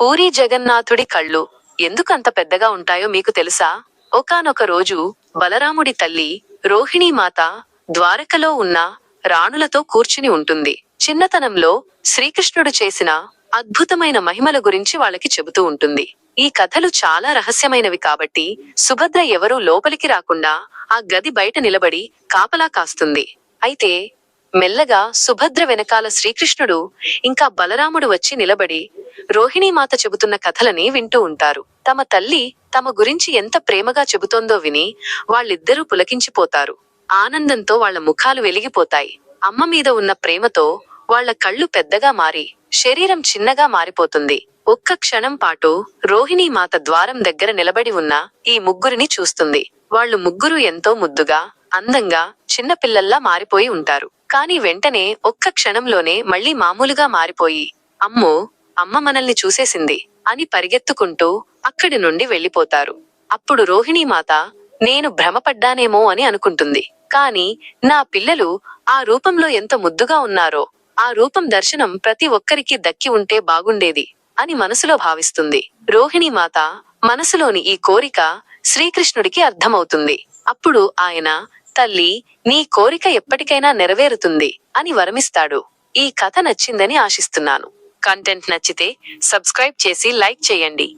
పూరి జగన్నాథుడి కళ్ళు ఎందుకంత పెద్దగా ఉంటాయో మీకు తెలుసా? ఒకానొక రోజు బలరాముడి తల్లి రోహిణీమాత ద్వారకలో ఉన్న రాణులతో కూర్చుని ఉంటుంది. చిన్నతనంలో శ్రీకృష్ణుడు చేసిన అద్భుతమైన మహిమల గురించి వాళ్ళకి చెబుతూ ఉంటుంది. ఈ కథలు చాలా రహస్యమైనవి కాబట్టి సుభద్ర ఎవరూ లోపలికి రాకుండా ఆ గది బయట నిలబడి కాపలా కాస్తుంది. అయితే మెల్లగా సుభద్ర వెనకాల శ్రీకృష్ణుడు ఇంకా బలరాముడు వచ్చి నిలబడి రోహిణీమాత చెబుతున్న కథలని వింటూ ఉంటారు. తమ తల్లి తమ గురించి ఎంత ప్రేమగా చెబుతోందో విని వాళ్ళిద్దరూ పులకించిపోతారు. ఆనందంతో వాళ్ళ ముఖాలు వెలిగిపోతాయి. అమ్మ మీద ఉన్న ప్రేమతో వాళ్ళ కళ్ళు పెద్దగా మారి శరీరం చిన్నగా మారిపోతుంది. ఒక్క క్షణం పాటు రోహిణీ మాత ద్వారం దగ్గర నిలబడి ఉన్న ఈ ముగ్గురిని చూస్తుంది. వాళ్ళు ముగ్గురు ఎంతో ముద్దుగా అందంగా చిన్నపిల్లల్లా మారిపోయి ఉంటారు. కాని వెంటనే ఒక్క క్షణంలోనే మళ్ళీ మామూలుగా మారిపోయి అమ్మో అమ్మ మనల్ని చూసేసింది అని పరిగెత్తుకుంటూ అక్కడి నుండి వెళ్ళిపోతారు. అప్పుడు రోహిణీమాత నేను భ్రమపడ్డానేమో అని అనుకుంటుంది. కాని నా పిల్లలు ఆ రూపంలో ఎంత ముద్దుగా ఉన్నారో ఆ రూపం దర్శనం ప్రతి ఒక్కరికి దక్కి ఉంటే బాగుండేది అని మనసులో భావిస్తుంది. రోహిణీ మాత మనసులోని ఈ కోరిక శ్రీకృష్ణుడికి అర్థమవుతుంది. అప్పుడు ఆయన తల్లి నీ కోరిక ఎప్పటికైనా నెరవేరుతుంది అని వరమిస్తాడు. ఈ కథ నచ్చిందని ఆశిస్తున్నాను. కంటెంట్ నచ్చితే సబ్స్క్రైబ్ చేసి లైక్ చేయండి.